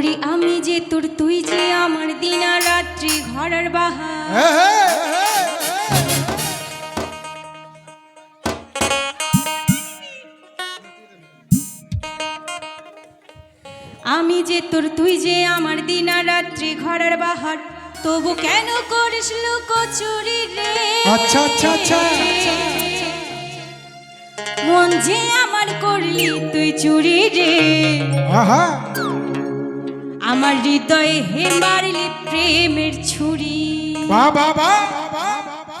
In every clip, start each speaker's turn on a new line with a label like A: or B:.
A: ওরে আমি যে তোর তুই যে আমার দিন আর রাত্রি ঘরের বাহা
B: হ্যাঁ, হ্যাঁ, হ্যাঁ,
A: আমি যে তোর তুই যে আমার দিন আর রাত্রি ঘরের বাহার তবু কেন করিস লুকোচুরি রে?
B: আচ্ছা আচ্ছা, আচ্ছা
A: আচ্ছা আচ্ছা। মন যে আমার করলি তুই চুরি রে। আহা। আমার হৃদয়ে হে মারিলি প্রেমের ছুরি। বাবা বাবা বাবা বাবা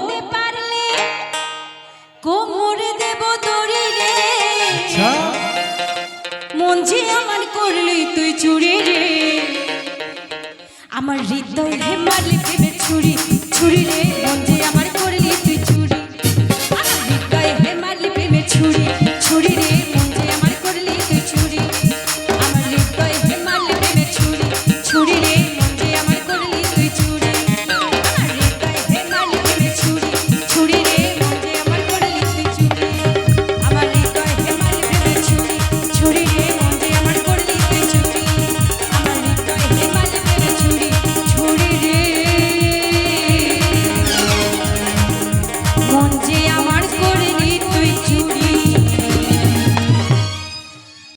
A: করতে পারলে দেব দড়ি রে।
B: আচ্ছা।
A: মন আমার করলি তুই চুরি রে। আমার হৃদয় হে মারলি ভেবে ছুরি ছুরি রে। মন আমার